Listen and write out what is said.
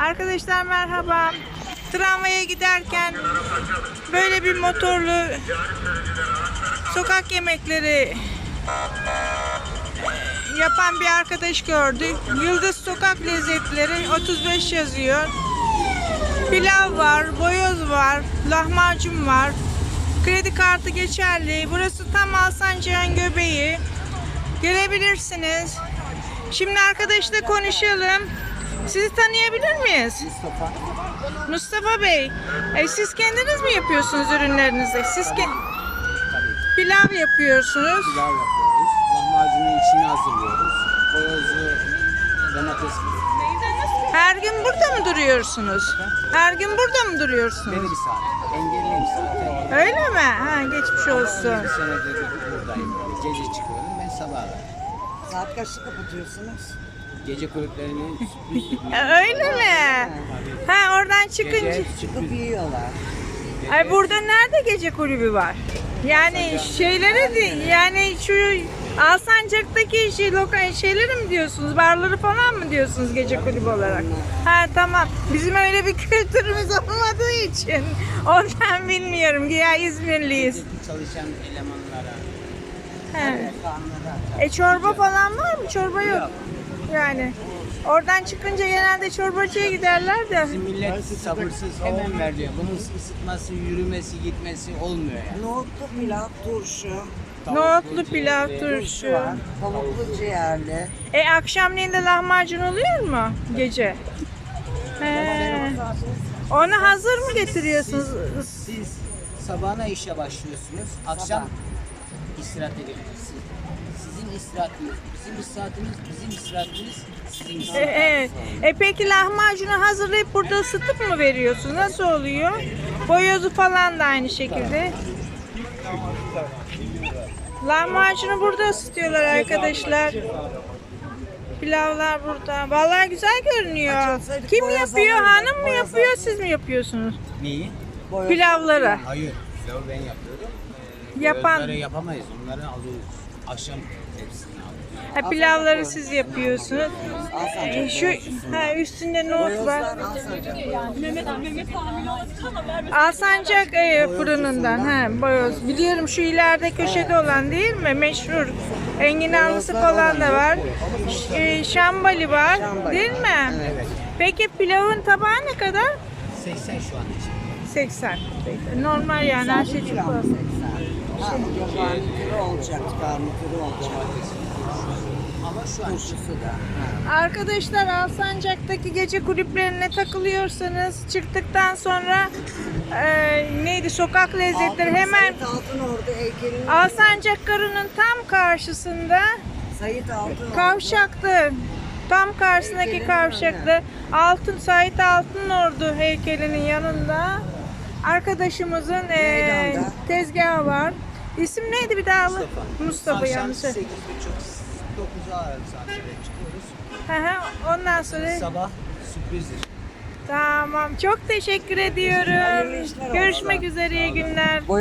Arkadaşlar merhaba. Tramvaya giderken böyle bir motorlu sokak yemekleri yapan bir arkadaş gördük. Yıldız Sokak Lezzetleri 35 yazıyor. Pilav var, boyoz var, lahmacun var. Kredi kartı geçerli. Burası tam Alsancak'ın göbeği. Gelebilirsiniz. Şimdi arkadaşla konuşalım. Sizi tanıyabilir miyiz? Mustafa. Mustafa Bey, e, siz kendiniz mi yapıyorsunuz ürünlerinizi? Siz ke- pilav yapıyorsunuz. pilav yapıyoruz. Lahmacunun içini hazırlıyoruz. Boyozlu domates Her gün burada mı duruyorsunuz? Her gün burada mı duruyorsunuz? Beni bir saat. Engelliyim zaten. Öyle mi? Ha, geçmiş Bir olsun. senedir buradayım. Gece çıkıyorum. Ben sabahlar. Saat kaçta kapatıyorsunuz? Gece kulüplerinin sürpriz Öyle mi? Ha oradan çıkınca. Gece Çıkıp yiyorlar. Ay burada nerede gece kulübü var? Yani şeylere de yani şu Alsancak'taki şey, lokal şeyleri mi diyorsunuz? Barları falan mı diyorsunuz gece kulübü olarak? Ha tamam. Bizim öyle bir kültürümüz olmadığı için ondan bilmiyorum. Ya İzmirliyiz. Çalışan elemanlara. He. E çorba falan var mı? Çorba yok. Yani oradan çıkınca genelde çorbacıya giderler de. Bizim millet sabırsız hemen veriyor. Bunun ısıtması, yürümesi, gitmesi olmuyor yani. Nohutlu pilav, turşu, Nohutlu pilav, turşu. var. Tavuklu ciğerli. E akşamleyin de lahmacun oluyor mu gece? He. Onu hazır mı getiriyorsunuz? Siz sabahına işe başlıyorsunuz. Akşam istirahat edebilirsiniz. Sizin istirahatiniz, bizim istirahatimiz, bizim istirahatimiz, sizin E, istirahatiniz. evet. E peki lahmacunu hazırlayıp burada ısıtıp mı veriyorsunuz? Nasıl oluyor? Boyozu falan da aynı şekilde. Lahmacunu burada ısıtıyorlar arkadaşlar. Pilavlar burada. Vallahi güzel görünüyor. Açılsaydık Kim yapıyor? Hanım mı yapıyor? Siz mi yapıyorsunuz? Neyi? Boyoz. Pilavları. Hayır. Pilavı ben yapıyorum. Ee, Yapan- boyozları yapamayız. Onları alıyoruz. Akşam hepsini alıyoruz. Ha, pilavları siz yapıyorsunuz. E, şu ha, üstünde nohut var. Alsancak. Alsancak e, fırınından ha boyoz. Biliyorum şu ileride köşede olan değil mi? Meşhur. Enginarlısı falan da var. Ş- e, şambali var. Değil mi? Evet. Peki pilavın tabağı ne kadar? 80 şu an için. 80. Normal yani her şey çok Pilav fazla. 80. Garnitürü olacak, garnitürü olacak. Ama şu an da. Arkadaşlar Alsancak'taki gece kulüplerine takılıyorsanız çıktıktan sonra e, neydi sokak lezzetleri Altın hemen Sait Altınordu heykelinin Alsancak Garı'nın tam karşısında Sait Altınordu. Kavşaktı. Tam karşısındaki Heykelin kavşakta Altın Sait Altınordu heykelinin yanında arkadaşımızın Meydanda. tezgahı var. İsim neydi bir daha? Mustafa. Mustafa Akşam yanlış. 8.30 9'a saatlere çıkıyoruz. Hı hı, Ondan sonra Sabah sürprizdir. tamam. Çok teşekkür ediyorum. Görüşmek üzere iyi günler.